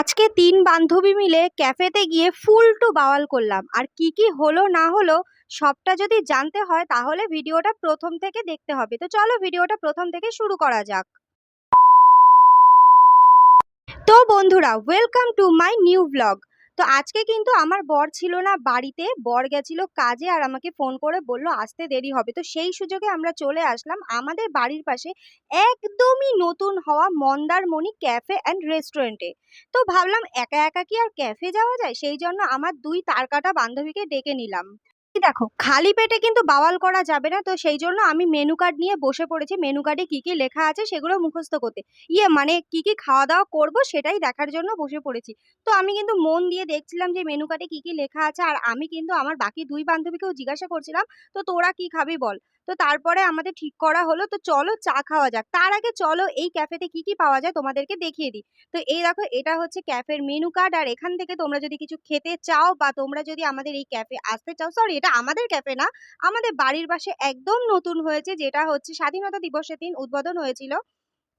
আজকে তিন বান্ধবী মিলে ক্যাফেতে গিয়ে ফুল টু বাওয়াল করলাম। আর কি কি হলো না হলো সবটা যদি জানতে হয় তাহলে ভিডিওটা প্রথম থেকে দেখতে হবে। তো চলো ভিডিওটা প্রথম থেকে শুরু করা যাক। তো বন্ধুরা welcome to my new blog তো আজকে কিন্তু আমার বর ছিল না বাড়িতে, বর গেছিল কাজে আর আমাকে ফোন করে বলল, আসতে দেরি হবে। তো সেই সুযোগে আমরা চলে আসলাম আমাদের বাড়ির পাশে একদমই নতুন হওয়া মন্দারমণি ক্যাফে অ্যান্ড রেস্টুরেন্টে। তো ভাবলাম একা একা কি আর ক্যাফে যাওয়া যায়? সেই জন্য আমার দুই তারকাটা বান্ধবীকে ডেকে নিলাম। দেখো, খালি পেটে কিন্তু বাওয়াল করা যাবে না। তো সেই জন্য আমি মেনু কার্ড নিয়ে বসে পড়েছি। মেনু কার্ডে কী কী লেখা আছে সেগুলো মুখস্থ করতে। ইয়ে মানে কি কি খাওয়া দাওয়া করব সেটাই দেখার জন্য বসে পড়েছি। তো আমি কিন্তু মন দিয়ে দেখছিলাম যে মেনু কার্ডে কী কী লেখা আছে। আর আমি কিন্তু আমার বাকি দুই বান্ধবীকেও জিজ্ঞাসা করছিলাম, তো তোরা কি খাবি বল? তো তারপরে আমাদের ঠিক করা হলো, তো চলো চা খাওয়া যাক। তার আগে চলো এই ক্যাফেতে কি কি পাওয়া যায় তোমাদেরকে দেখিয়ে দিই। তো এই দেখো, এটা হচ্ছে ক্যাফের মেনু কার্ড আর এখান থেকে তোমরা যদি কিছু খেতে চাও বা তোমরা যদি আমাদের এই ক্যাফে আসতে চাও সরি এটা আমাদের ক্যাফে না, আমাদের বাড়ির পাশে একদম নতুন হয়েছে, যেটা হচ্ছে স্বাধীনতা দিবসের দিন উদ্বোধন হয়েছিল।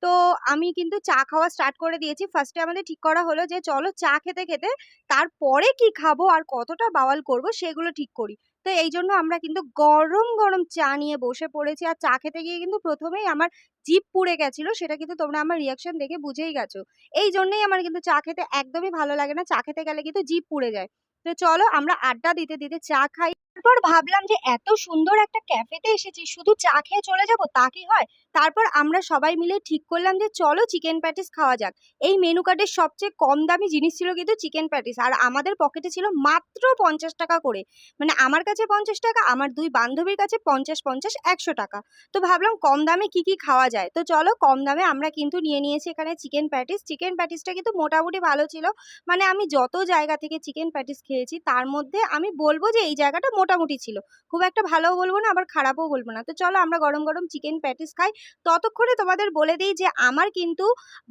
তো আমি কিন্তু চা খাওয়া স্টার্ট করে দিয়েছি। ফার্স্টে আমাদের ঠিক করা হলো যে, চলো চা খেতে খেতে তারপরে কি খাব আর কতটা বাওয়াল করব সেগুলো ঠিক করি। তো এই জন্য আমরা কিন্তু গরম গরম চা নিয়ে বসে পড়েছি। আর চা খেতে গিয়ে কিন্তু প্রথমেই আমার জিভ পুড়ে গেছিল, সেটা কিন্তু তোমরা আমার রিয়াকশন দেখে বুঝেই গেছো। এই জন্যই আমার কিন্তু চা খেতে একদমই ভালো লাগে না। চা খেতে গেলে কিন্তু জিপ পুড়ে যায়। তো চলো আমরা আড্ডা দিতে দিতে চা খাই। তারপর ভাবলাম যে এত সুন্দর একটা ক্যাফেতে এসেছি, শুধু চা খেয়ে চলে যাব তা কি হয়? তারপর আমরা সবাই মিলে ঠিক করলাম যে চলো চিকেন প্যাটিস খাওয়া যাক। এই মেনু কার্ডের সবচেয়ে কম দামি জিনিস ছিল কিন্তু চিকেন প্যাটিস আর আমাদের পকেটে ছিল মাত্র পঞ্চাশ টাকা করে। মানে আমার কাছে পঞ্চাশ টাকা, আমার দুই বান্ধবীর কাছে পঞ্চাশ পঞ্চাশ একশো টাকা। তো ভাবলাম কম দামে কি কি খাওয়া যায়? তো চলো কম দামে আমরা কিন্তু নিয়ে নিয়েছি এখানে চিকেন প্যাটিস চিকেন প্যাটিসটা কিন্তু মোটামুটি ভালো ছিল। মানে আমি যত জায়গা থেকে চিকেন প্যাটিস খেয়েছি, তার মধ্যে আমি বলব যে এই জায়গাটা মোটামুটি ছিল। খুব একটা ভালোও বলব না, আবার খারাপও বলব না। তো চলো আমরা গরম গরম চিকেন প্যাটিস খাই। ততক্ষণে তোমাদের বলে দিই যে, আমার কিন্তু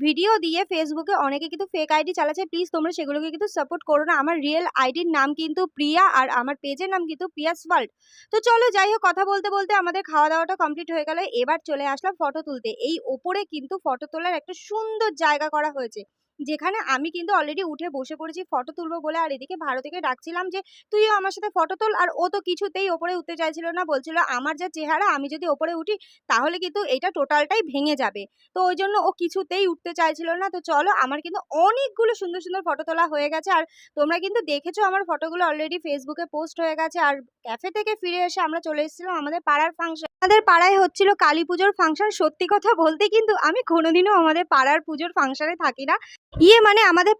ভিডিও দিয়ে ফেসবুকে অনেকে কিন্তু ফেক আইডি চালাচ্ছে। প্লিজ তোমরা সেগুলোকে কিন্তু সাপোর্ট করো না। আমার রিয়েল আইডির নাম কিন্তু প্রিয়া আর আমার পেজের নাম কিন্তু প্রিয়াস ওয়ার্ল্ড তো চলো যাই হোক, কথা বলতে বলতে আমাদের খাওয়া দাওয়াটা কমপ্লিট হয়ে গেল। এবার চলে আসলাম ফটো তুলতে। এই ওপরে কিন্তু ফটো তোলার একটা সুন্দর জায়গা করা হয়েছে। যেখানে আমি কিন্তু অলরেডি উঠে বসে পড়েছি ফটো তুলবো বলে আর এদিকে ভারতীকে ডাকছিলাম যে, তুইও আমার সাথে ফটো তোল। আর ও তো কিছুতেই ওপরে উঠতে চাইছিল না, বলছিল, আমার যা চেহারা, আমি যদি ওপরে উঠি, তাহলে কিন্তু এটা টোটালটাই ভেঙে যাবে। তো ওই জন্য ও কিছুতেই উঠতে চাইছিল না। তো চলো, আমার কিন্তু অনেকগুলো সুন্দর সুন্দর ফটো তোলা হয়ে গেছে। আর তোমরা কিন্তু দেখেছ, আমার ফটোগুলো অলরেডি ফেসবুকে পোস্ট হয়ে গেছে। আর ক্যাফে থেকে ফিরে এসে আমরা চলে এসেছিলাম আমাদের পাড়ার ফাংশন আমাদের পাড়ায় হচ্ছিল কালী পুজোর ফাংশন সত্যি কথা বলতে কিন্তু আমি কোনোদিনও আমাদের পাড়ার পুজোর ফাংশনে থাকি না। ইয়ে মানে আমাদের